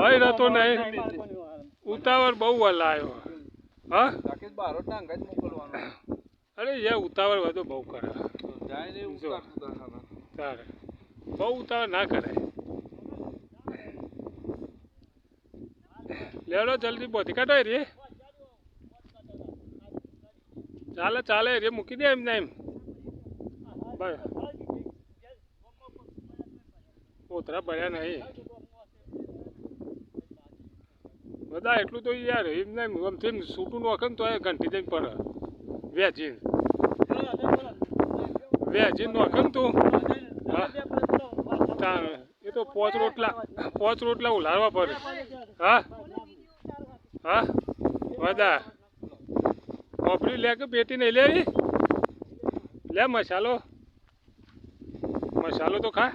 હોય રહેતો નહીં. ઉતાવળ બહુ હલાયો હા? અરે યાર ઉતાવળ વધુ બહુ કરે. તા. તારે બહુ ઉતાવળ ના કરે. લેડો જલ્દી પહોંચી કાઢો રે. ચાલે ચાલે રે. મૂકી દે એમ ને એમ. બસ. કોતરા ભર્યા નહીં. બધા એટલું તો યાર, એમ નહીં આમથી છૂટું નોખે ને તો એ ઘંટી જઈને પડે વેચીને. વેચીને નોખે ને તું? હા. એ તો પોચ રોટલા પોચ રોટલા ઉલારવા પડે. હા? હા? બધા? ઓપરી લે કે પેટી નહીં લેવી લે મસાલો. મસાલો તો ખા.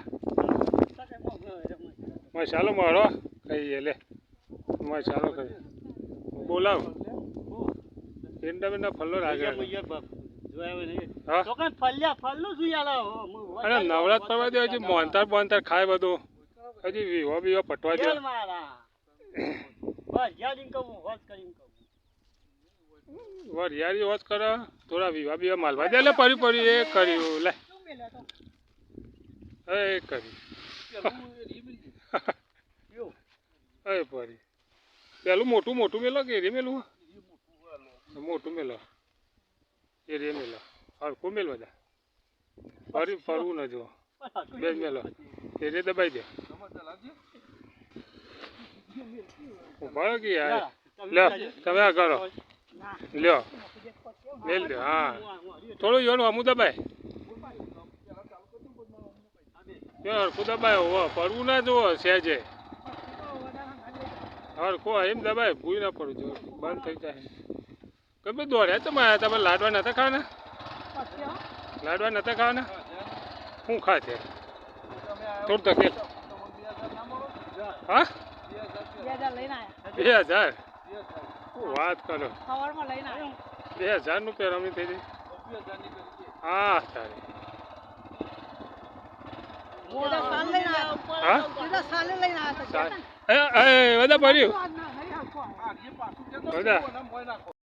મસાલો મારો. ખાઈએ, લે. મસાલો કરે બોલાવ. બીંડા ફલ્લો હા? અરે નવરાત પડવા દે હજી મોહનતાર બોનતાર ખાય બધું. હજી વિવો બીવો પટવા દે. વરિયાળી હોત કરો થોડા વિવા બીવા માલવા દે. લે પરી પરી એ કર્યું લે. એ કર્યું. એ પરી પેલું મોટું મોટું મેલો કે એરે મેલું? મોટું મેલા. એરે મેલા. હરખું મેલ બધા ફરી, ફરવું ન જો બે મેલો. એરે દબાઈ દે. ઊભા કે યાર? લ્યો, તમે આ કરો. લ્યો. મેલ લ્યો હા. થોડું યોનું અમુ દબાય. હરખું દબાય પડવું ના જુઓ, સહેજે. હરખો એમ દબાય ભૂઈ ના પડવું જો બંધ થઈ જાય. ગમે દોડ્યા તમે આયા તમે લાડવા નતા ખાવાના? લાડવા નતા ખાવાના? શું ખા છે થોડું તકલીફ હા? બે હજાર? વાત કરો? બે હજારનું પેરામી થઈ ગઈ. હા તારે. બધા ભર્યું. બધા.